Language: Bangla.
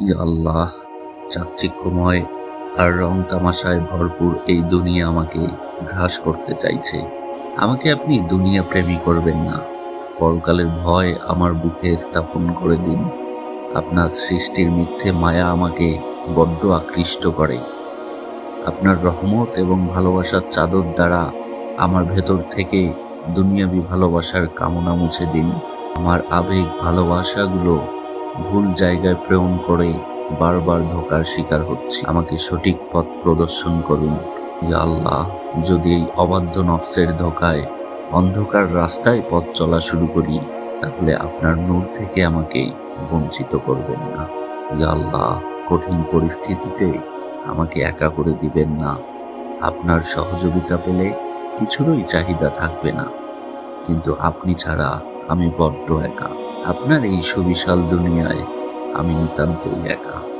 আল্লাহ, চাকচিক্যময় আর রং তামাশায় ভরপুর এই দুনিয়া আমাকে গ্রাস করতে চাইছে। আমাকে আপনি দুনিয়া প্রেমী করবেন না। পরকালের ভয় আমার বুকে স্থাপন করে দিন। আপনার সৃষ্টির মিথ্যে মায়া আমাকে বড্ড আকৃষ্ট করে। আপনার রহমত এবং ভালোবাসার চাদর দ্বারা আমার ভেতর থেকে দুনিয়াবি ভালোবাসার কামনা মুছে দিন। আমার আবেগ ভালোবাসাগুলো ভুল জায়গায় প্রেরণ করে বারবার ধোকার শিকার হচ্ছে। আমাকে সঠিক পথ প্রদর্শন করুন। আল্লাহ, যদি এই অবাধ্য নফসের ধোকায় অন্ধকার রাস্তায় পথ চলা শুরু করি, তাহলে আপনার নূর থেকে আমাকে বঞ্চিত করবেন না। আল্লাহ, কঠিন পরিস্থিতিতে আমাকে একা করে দিবেন না। আপনার সহযোগিতা পেলে কিছুরই চাহিদা থাকবে না। কিন্তু আপনি ছাড়া আমি বড্ড একা। আপনার এই সুবিশাল দুনিয়ায় আমি নিতান্তই একা।